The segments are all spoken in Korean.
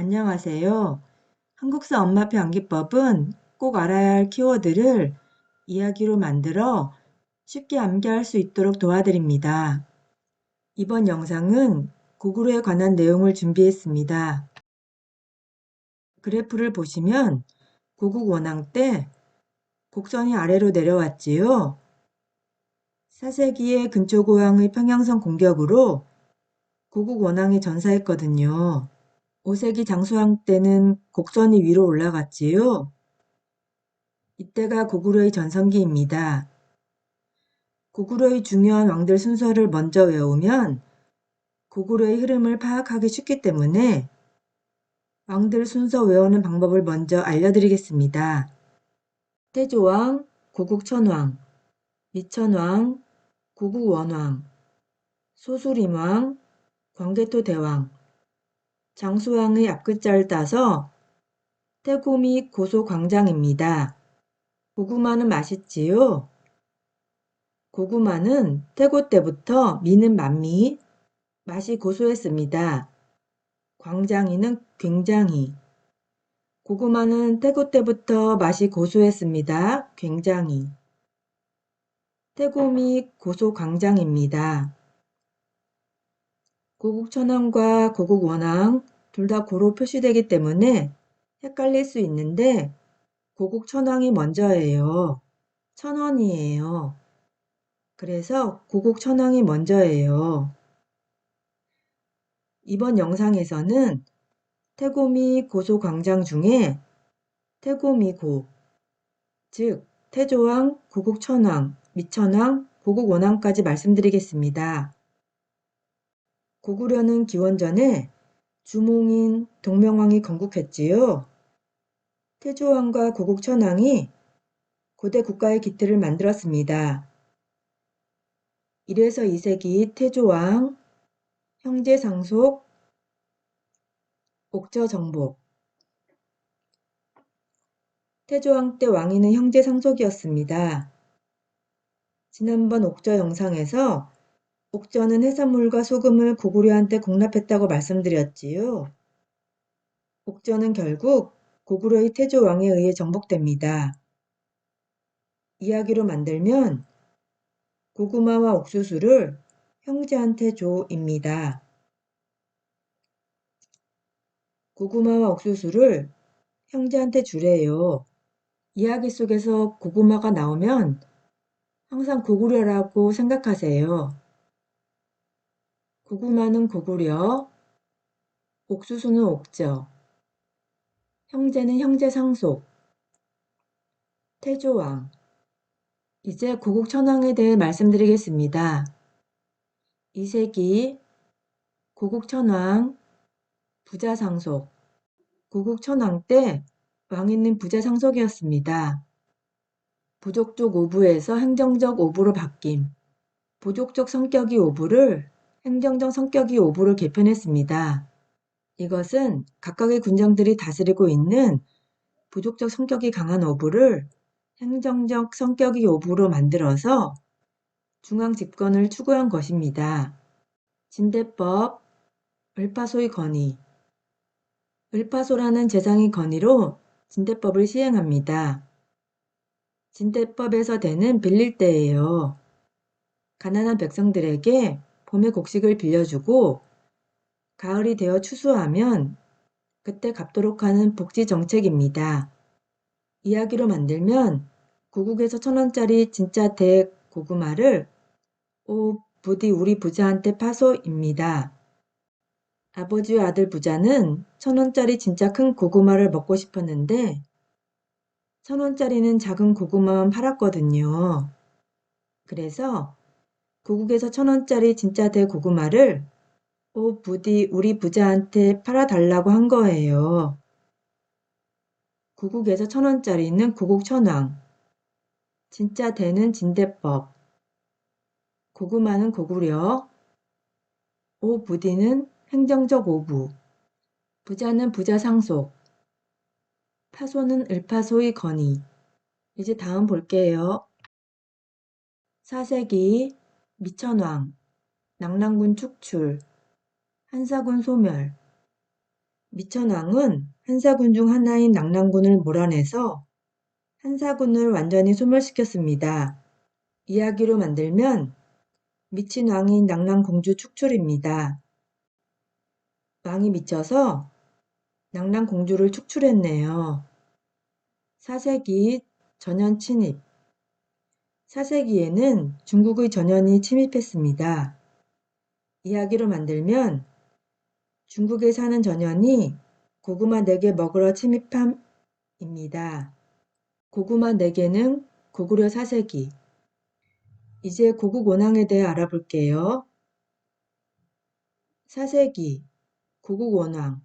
안녕하세요. 한국사 엄마표 암기법은 꼭 알아야 할 키워드를 이야기로 만들어 쉽게 암기할 수 있도록 도와드립니다. 이번 영상은 고구려에 관한 내용을 준비했습니다. 그래프를 보시면 고국 원왕 때 곡선이 아래로 내려왔지요. 4세기에 근초고왕의 평양성 공격으로 고국 원왕이 전사했거든요. 5세기 장수왕 때는 곡선이 위로 올라갔지요. 이때가 고구려의 전성기입니다. 고구려의 중요한 왕들 순서를 먼저 외우면 고구려의 흐름을 파악하기 쉽기 때문에 왕들 순서 외우는 방법을 먼저 알려드리겠습니다. 태조왕, 고국천왕, 미천왕, 고국원왕, 소수림왕, 광개토 대왕, 장수왕의 앞글자를 따서 태고미 고소광장입니다. 고구마는 맛있지요? 고구마는 태고 때부터 미는 만미, 맛이 고소했습니다. 광장이는 굉장히. 고구마는 태고 때부터 맛이 고소했습니다. 굉장히. 태고미 고소광장입니다. 고국천왕과 고국원왕 둘 다 고로 표시되기 때문에 헷갈릴 수 있는데 고국천왕이 먼저예요. 천원이에요. 그래서 고국천왕이 먼저예요. 이번 영상에서는 태고미 고소광장 중에 태고미고, 즉 태조왕, 고국천왕, 미천왕, 고국원왕까지 말씀드리겠습니다. 고구려는 기원전에 주몽인 동명왕이 건국했지요. 태조왕과 고국천왕이 고대 국가의 기틀을 만들었습니다. 이래서 2세기 태조왕, 형제 상속, 옥저 정복. 태조왕 때 왕위는 형제 상속이었습니다. 지난번 옥저 영상에서 옥저는 해산물과 소금을 고구려한테 공납했다고 말씀드렸지요. 옥저는 결국 고구려의 태조 왕에 의해 정복됩니다. 이야기로 만들면 고구마와 옥수수를 형제한테 줘입니다. 고구마와 옥수수를 형제한테 주래요. 이야기 속에서 고구마가 나오면 항상 고구려라고 생각하세요. 고구마는 고구려, 옥수수는 옥저, 형제는 형제 상속, 태조왕. 이제 고국천왕에 대해 말씀드리겠습니다. 2세기 고국천왕 부자 상속 고국천왕 때 왕위는 부자 상속이었습니다. 부족적 오부에서 행정적 오부로 바뀜. 부족적 성격이 오부를 행정적 성격이 오부로 개편했습니다. 이것은 각각의 군정들이 다스리고 있는 부족적 성격이 강한 오부를 행정적 성격이 오부로 만들어서 중앙 집권을 추구한 것입니다. 진대법, 을파소의 건의 을파소라는 재상의 건의로 진대법을 시행합니다. 진대법에서 되는 빌릴 때예요. 가난한 백성들에게 봄에 곡식을 빌려주고 가을이 되어 추수하면 그때 갚도록 하는 복지 정책입니다. 이야기로 만들면 구국에서 천원짜리 진짜 대 고구마를 오 부디 우리 부자한테 파소입니다. 아버지와 아들 부자는 천원짜리 진짜 큰 고구마를 먹고 싶었는데 천원짜리는 작은 고구마만 팔았거든요. 그래서 고국에서 천원짜리 진짜 대고구마를 오 부디 우리 부자한테 팔아달라고 한 거예요. 고국에서 천원짜리는 고국 천왕, 진짜 대는 진대법, 고구마는 고구려, 오 부디는 행정적 오부, 부자는 부자 상속, 파소는 을파소의 건의. 이제 다음 볼게요. 4세기 미천왕, 낙랑군 축출, 한사군 소멸, 미천왕은 한사군 중 하나인 낙랑군을 몰아내서 한사군을 완전히 소멸시켰습니다. 이야기로 만들면 미친 왕인 낙랑공주 축출입니다. 왕이 미쳐서 낙랑공주를 축출했네요. 사세기 전현 침입 사세기에는 중국의 전현이 침입했습니다. 이야기로 만들면 중국에 사는 전현이 고구마 4개 먹으러 침입함입니다. 고구마 4개는 고구려 사세기 이제 고국 원왕에 대해 알아볼게요. 사세기 고국 원왕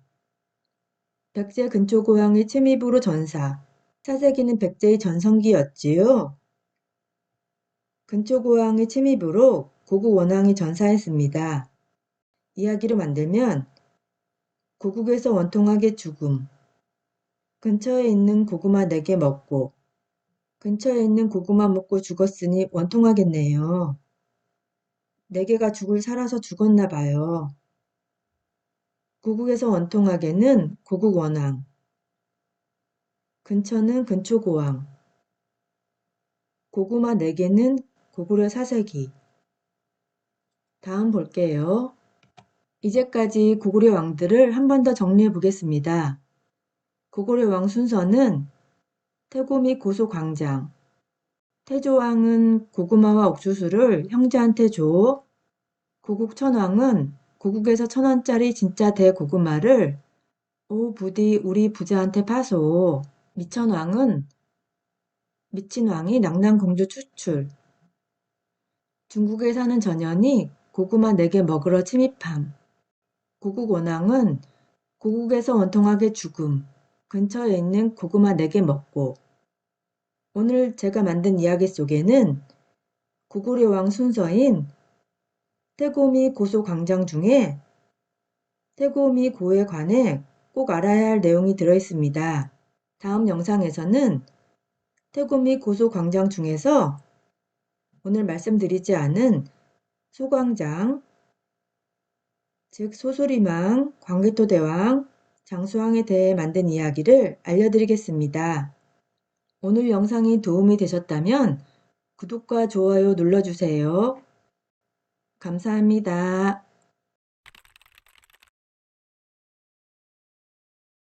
백제 근초 고왕의 침입으로 전사 사세기는 백제의 전성기였지요. 근초고왕의 침입으로 고국 원왕이 전사했습니다. 이야기로 만들면 고국에서 원통하게 죽음 근처에 있는 고구마 4개 먹고 근처에 있는 고구마 먹고 죽었으니 원통하겠네요. 4개가 죽을 살아서 죽었나 봐요. 고국에서 원통하게는 고국 원왕 근처는 근초고왕 고구마 4개는 고구려 사세기 다음 볼게요. 이제까지 고구려 왕들을 한 번 더 정리해 보겠습니다. 고구려 왕 순서는 태고 및 고소 광장 태조왕은 고구마와 옥수수를 형제한테 줘. 고국 천왕은 고국에서 천원짜리 진짜 대고구마를 오 부디 우리 부자한테 파소. 미천왕은 미친왕이 낙랑공주 추출. 중국에 사는 전현이 고구마 4개 먹으러 침입함. 고국 원왕은 고국에서 원통하게 죽음. 근처에 있는 고구마 4개 먹고. 오늘 제가 만든 이야기 속에는 고구려 왕 순서인 태고미 고소 광장 중에 태고미 고에 관해 꼭 알아야 할 내용이 들어 있습니다. 다음 영상에서는 태고미 고소 광장 중에서 오늘 말씀드리지 않은 소광장, 즉 소소리망, 광개토 대왕, 장수왕에 대해 만든 이야기를 알려드리겠습니다. 오늘 영상이 도움이 되셨다면 구독과 좋아요 눌러주세요. 감사합니다.